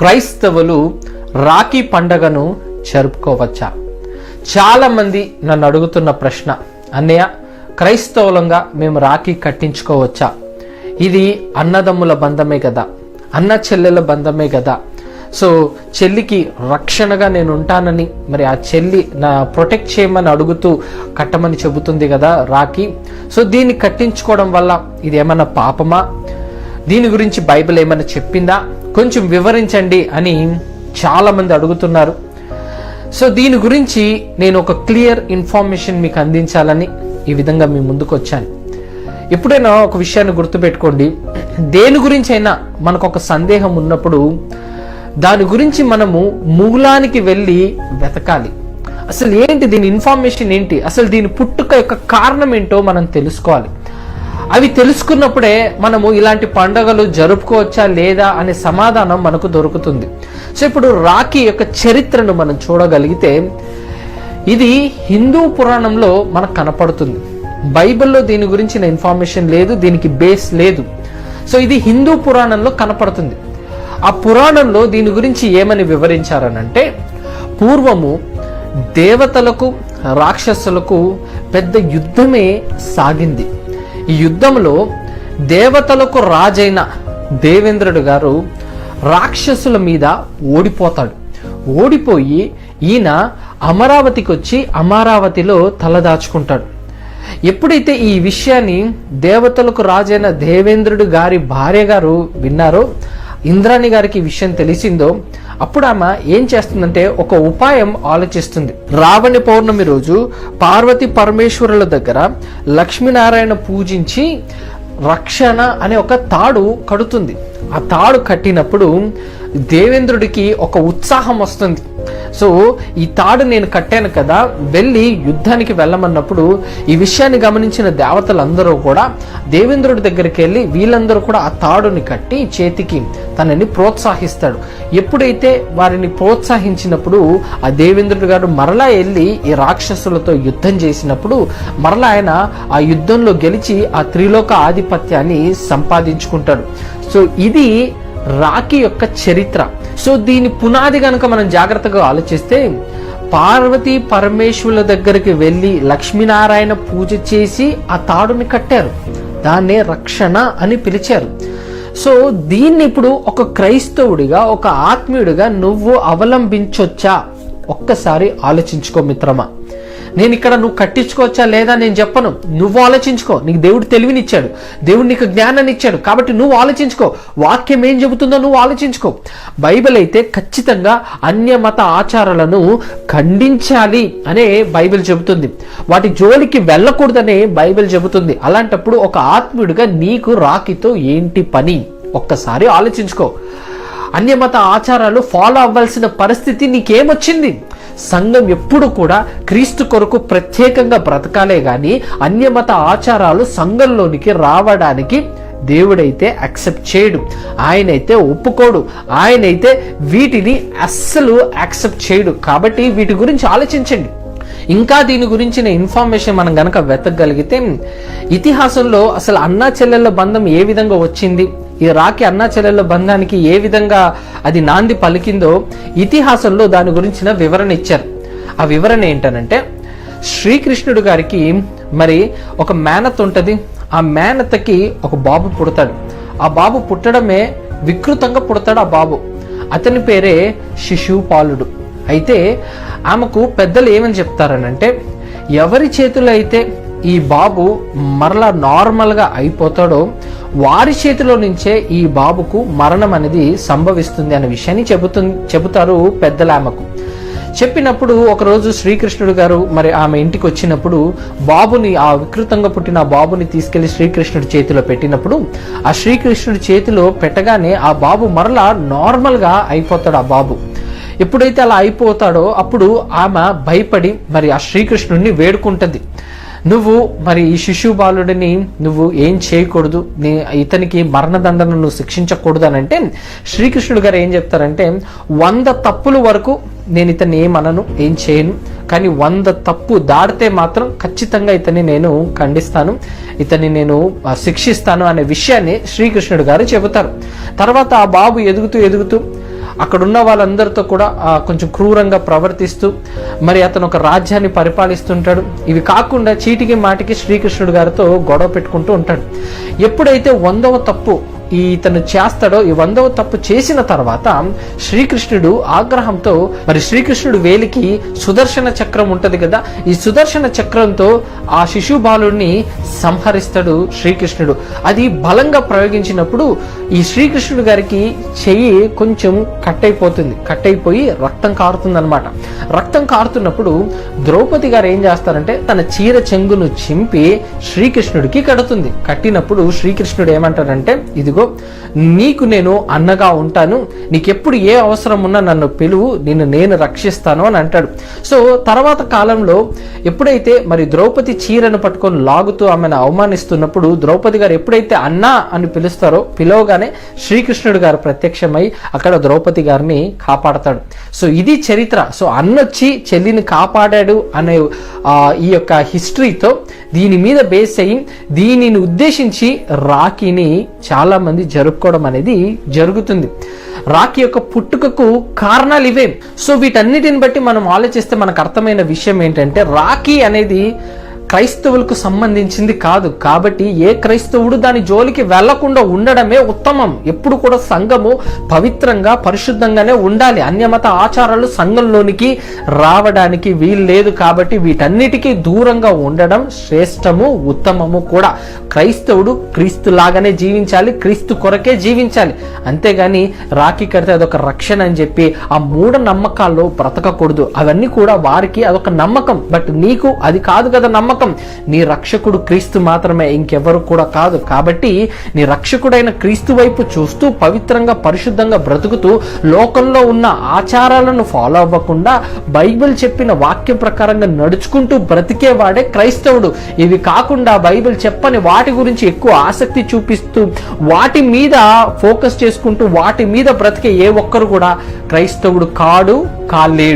క్రైస్తవులు రాఖీ పండగను జరుపుకోవచ్చా? చాలామంది నన్ను అడుగుతున్న ప్రశ్న అన్నయ్య క్రైస్తవులంగా మేము రాఖీ కట్టించుకోవచ్చా? ఇది అన్నదమ్ముల బంధమే కదా అన్న చెల్లెల బంధమే కదా. సో చెల్లికి రక్షణగా నేను ఉంటానని మరి ఆ చెల్లి నా ప్రొటెక్ట్ చేయమని అడుగుతూ కట్టమని చెబుతుంది కదా రాఖీ. సో దీన్ని కట్టించుకోవడం వల్ల ఇది ఏమన్నా పాపమా? దీని గురించి బైబిల్ ఏమైనా చెప్పిందా? కొంచెం వివరించండి అని చాలామంది అడుగుతున్నారు. సో దీని గురించి నేను ఒక క్లియర్ ఇన్ఫర్మేషన్ మీకు అందించాలని ఈ విధంగా మీ ముందుకు వచ్చాను. ఎప్పుడైనా ఒక విషయాన్ని గుర్తుపెట్టుకోండి. దేని గురించి అయినా మనకు ఒక సందేహం ఉన్నప్పుడు దాని గురించి మనము మూలానికి వెళ్ళి వెతకాలి. అసలు ఏంటి దీని ఇన్ఫర్మేషన్ ఏంటి? అసలు దీని పుట్టుక యొక్క కారణం ఏంటో మనం తెలుసుకోవాలి. అవి తెలుసుకున్నప్పుడే మనము ఇలాంటి పండుగలు జరుపుకోవచ్చా లేదా అనే సమాధానం మనకు దొరుకుతుంది. సో ఇప్పుడు రాఖీ యొక్క చరిత్రను మనం చూడగలిగితే ఇది హిందూ పురాణంలో మనకు కనపడుతుంది. బైబిల్లో దీని గురించిన ఇన్ఫర్మేషన్ లేదు దీనికి బేస్ లేదు. సో ఇది హిందూ పురాణంలో కనపడుతుంది. ఆ పురాణంలో దీని గురించి ఏమని వివరించారనంటే పూర్వము దేవతలకు రాక్షసులకు పెద్ద యుద్ధమే సాగింది. ఈ యుద్ధంలో దేవతలకు రాజైన దేవేంద్రుడు గారు రాక్షసుల మీద ఓడిపోతాడు. ఓడిపోయి ఈయన అమరావతికి వచ్చి అమరావతిలో తలదాచుకుంటాడు. ఎప్పుడైతే ఈ విషయాన్ని దేవతలకు రాజైన దేవేంద్రుడు గారి భార్య గారు విన్నారో ఇంద్రాణి గారికి విషయం తెలిసిందో అప్పుడు ఆమె ఏం చేస్తుందంటే ఒక ఉపాయం ఆలోచిస్తుంది. రావణి పౌర్ణమి రోజు పార్వతి పరమేశ్వరుల దగ్గర లక్ష్మీనారాయణ పూజించి రక్షణ అనే ఒక తాడు కడుతుంది. ఆ తాడు కట్టినప్పుడు దేవేంద్రుడికి ఒక ఉత్సాహం వస్తుంది. సో ఈ తాడు నేను కట్టాను కదా వెళ్ళి యుద్ధానికి వెళ్ళమన్నప్పుడు ఈ విషయాన్ని గమనించిన దేవతలందరూ కూడా దేవేంద్రుడి దగ్గరికి వెళ్ళి వీళ్ళందరూ కూడా ఆ తాడుని కట్టి చేతికి తనని ప్రోత్సహిస్తాడు. ఎప్పుడైతే వారిని ప్రోత్సహించినప్పుడు ఆ దేవేంద్రుడు గారు మరలా వెళ్ళి ఈ రాక్షసులతో యుద్ధం చేసినప్పుడు మరలా ఆయన ఆ యుద్ధంలో గెలిచి ఆ త్రిలోక ఆధిపత్యాన్ని సంపాదించుకుంటాడు. సో ఇది రాఖీ యొక్క చరిత్ర. సో దీని పునాది కనుక మనం జాగ్రత్తగా ఆలోచిస్తే పార్వతి పరమేశ్వరుల దగ్గరికి వెళ్ళి లక్ష్మీనారాయణ పూజ చేసి ఆ తాడుని కట్టారు. దాన్నే రక్షణ అని పిలిచారు. సో దీన్ని ఇప్పుడు ఒక క్రైస్తవుడిగా ఒక ఆత్మీయుడిగా నువ్వు అవలంబించొచ్చా? ఒక్కసారి ఆలోచించుకో మిత్రమా. నేను ఇక్కడ నువ్వు కట్టించుకోవచ్చా లేదా నేను చెప్పను. నువ్వు ఆలోచించుకో. నీకు దేవుడు తెలివినిచ్చాడు. దేవుడు నీకు జ్ఞానాన్ని ఇచ్చాడు కాబట్టి నువ్వు ఆలోచించుకో. వాక్యం ఏం చెబుతుందో నువ్వు ఆలోచించుకో. బైబిల్ అయితే ఖచ్చితంగా అన్య మత ఆచారాలను ఖండించాలి అనే బైబిల్ చెబుతుంది. వాటి జోలికి వెళ్ళకూడదనే బైబిల్ చెబుతుంది. అలాంటప్పుడు ఒక ఆత్మీయుడిగా నీకు రాకితో ఏంటి పని? ఒక్కసారి ఆలోచించుకో. అన్యమత ఆచారాలు ఫాలో అవ్వాల్సిన పరిస్థితి నీకేమొచ్చింది? సంఘం ఎప్పుడు కూడా క్రీస్తు కొరకు ప్రత్యేకంగా బ్రతకాలే గాని అన్యమత ఆచారాలు సంఘంలోనికి రావడానికి దేవుడైతే యాక్సెప్ట్ చేయడు. ఆయనైతే ఒప్పుకోడు. ఆయనైతే వీటిని అస్సలు యాక్సెప్ట్ చేయడు. కాబట్టి వీటి గురించి ఆలోచించండి. ఇంకా దీని గురించిన ఇన్ఫర్మేషన్ మనం గనక వెతకగలిగితే ఇతిహాసంలో అసలు అన్నా చెల్లెళ్ళ బంధం ఏ విధంగా వచ్చింది? ఈ రాకి అన్నా చెల్లెళ్ళ బంధానికి ఏ విధంగా అది నాంది పలికిందో ఇతిహాసంలో దాని గురించిన వివరణ ఇచ్చారు. ఆ వివరణ ఏంటనంటే శ్రీకృష్ణుడు గారికి మరి ఒక మేనత్ ఉంటుంది. ఆ మేనతకి ఒక బాబు పుడతాడు. ఆ బాబు పుట్టడమే వికృతంగా పుడతాడు ఆ బాబు. అతని పేరే శిశుపాలుడు. అయితే ఆమెకు పెద్దలు ఏమని చెప్తారనంటే ఎవరి చేతులు అయితే ఈ బాబు మరలా నార్మల్గా అయిపోతాడో వారి చేతిలో నుంచే ఈ బాబుకు మరణం అనేది సంభవిస్తుంది అనే విషయాన్ని చెబుతు చెబుతారు పెద్దలామకు చెప్పినప్పుడు ఒకరోజు శ్రీకృష్ణుడు గారు మరి ఆమె ఇంటికి వచ్చినప్పుడు బాబుని ఆ వికృతంగా పుట్టిన బాబుని తీసుకెళ్ళి శ్రీకృష్ణుడి చేతిలో పెట్టినప్పుడు ఆ శ్రీకృష్ణుడి చేతిలో పెట్టగానే ఆ బాబు మరలా నార్మల్గా అయిపోతాడు ఆ బాబు. ఎప్పుడైతే అలా అయిపోతాడో అప్పుడు ఆమె భయపడి మరి ఆ శ్రీకృష్ణుడిని వేడుకుంటుంది. నువ్వు మరి ఈ శిశు బాలుడిని నువ్వు ఏం చేయకూడదు? నీ ఇతనికి మరణదండను నువ్వు శిక్షించకూడదు అని అంటే శ్రీకృష్ణుడు గారు ఏం చెప్తారంటే వంద తప్పుల వరకు నేను ఇతన్ని ఏమనను ఏం చేయను. కానీ వంద తప్పు దాడితే మాత్రం ఖచ్చితంగా ఇతన్ని నేను ఖండిస్తాను. ఇతన్ని నేను శిక్షిస్తాను అనే విషయాన్ని శ్రీకృష్ణుడు గారు చెబుతారు. తర్వాత ఆ బాబు ఎదుగుతూ ఎదుగుతూ అక్కడున్న వాళ్ళందరితో కూడా కొంచెం క్రూరంగా ప్రవర్తిస్తూ మరి అతను ఒక రాజ్యాన్ని పరిపాలిస్తుంటాడు. ఇవి కాకుండా చీటికి మాటికి శ్రీకృష్ణుడు గారితో గొడవ పెట్టుకుంటూ ఉంటాడు. ఎప్పుడైతే వందవ తప్పు ఈ ఇతను చేస్తాడో ఈ వందవ తప్పు చేసిన తర్వాత శ్రీకృష్ణుడు ఆగ్రహంతో మరి శ్రీకృష్ణుడు వేలికి సుదర్శన చక్రం ఉంటది కదా ఈ సుదర్శన చక్రంతో ఆ శిశు బాలుడిని సంహరిస్తాడు శ్రీకృష్ణుడు. అది బలంగా ప్రయోగించినప్పుడు ఈ శ్రీకృష్ణుడు గారికి చెయ్యి కొంచెం కట్ అయిపోతుంది కట్ అయిపోయి రక్తం కారుతుంది అనమాట రక్తం కారుతున్నప్పుడు ద్రౌపది గారు ఏం చేస్తారంటే తన చీర చెంగును చింపి శ్రీకృష్ణుడికి కడుతుంది. కట్టినప్పుడు శ్రీకృష్ణుడు ఏమంటారంటే ఇదిగో నీకు నేను అన్నగా ఉంటాను. నీకెప్పుడు ఏ అవసరం ఉన్నా నన్ను పిలువు. నిన్ను నేను రక్షిస్తాను అని అంటాడు. సో తర్వాత కాలంలో ఎప్పుడైతే మరి ద్రౌపది చీరను పట్టుకొని లాగుతూ ఆమెను అవమానిస్తున్నప్పుడు ద్రౌపది గారు ఎప్పుడైతే అన్నా అని పిలుస్తారో పిలవగానే శ్రీకృష్ణుడు గారు ప్రత్యక్షమై అక్కడ ద్రౌపది గారిని కాపాడతాడు. సో ఇది చరిత్ర. సో అన్నొచ్చి చెల్లిని కాపాడాడు అనే ఈ యొక్క హిస్టరీతో దీని మీద బేస్ అయ్యి దీనిని ఉద్దేశించి రాఖీని చాలా మంది జరుపుకోవడం అనేది జరుగుతుంది. రాఖీ యొక్క పుట్టుకకు కారణాలు ఇవే. సో వీటన్నిటిని బట్టి మనం ఆలోచిస్తే మనకు అర్థమైన విషయం ఏంటంటే రాఖీ అనేది క్రైస్తవులకు సంబంధించింది కాదు. కాబట్టి ఏ క్రైస్తవుడు దాని జోలికి వెళ్ళకుండా ఉండడమే ఉత్తమం. ఎప్పుడు కూడా సంఘము పవిత్రంగా పరిశుద్ధంగానే ఉండాలి. అన్యమత ఆచారాలు సంఘంలోనికి రావడానికి వీలు లేదు కాబట్టి వీటన్నిటికీ దూరంగా ఉండడం శ్రేష్టము ఉత్తమము కూడా. క్రైస్తవుడు క్రీస్తు లాగానే జీవించాలి క్రీస్తు కొరకే జీవించాలి. అంతేగాని రాఖీ కడితే అదొక రక్షణ అని చెప్పి ఆ మూఢ నమ్మకాల్లో బ్రతకకూడదు. అవన్నీ కూడా వారికి అదొక నమ్మకం. బట్ నీకు అది కాదు కదా నమ్మకం. నమ్మకం నీ రక్షకుడు క్రీస్తు మాత్రమే ఇంకెవరు కూడా కాదు. కాబట్టి నీ రక్షకుడైన క్రీస్తు వైపు చూస్తూ పవిత్రంగా పరిశుద్ధంగా బ్రతుకుతూ లోకంలో ఉన్న ఆచారాలను ఫాలో అవ్వకుండా బైబిల్ చెప్పిన వాక్యం ప్రకారంగా నడుచుకుంటూ బ్రతికేవాడే క్రైస్తవుడు. ఇవి కాకుండా బైబిల్ చెప్పని వాటి గురించి ఎక్కువ ఆసక్తి చూపిస్తూ వాటి మీద ఫోకస్ చేసుకుంటూ వాటి మీద బ్రతికే ఏ ఒక్కరు కూడా క్రైస్తవుడు కాడు కాలేడు.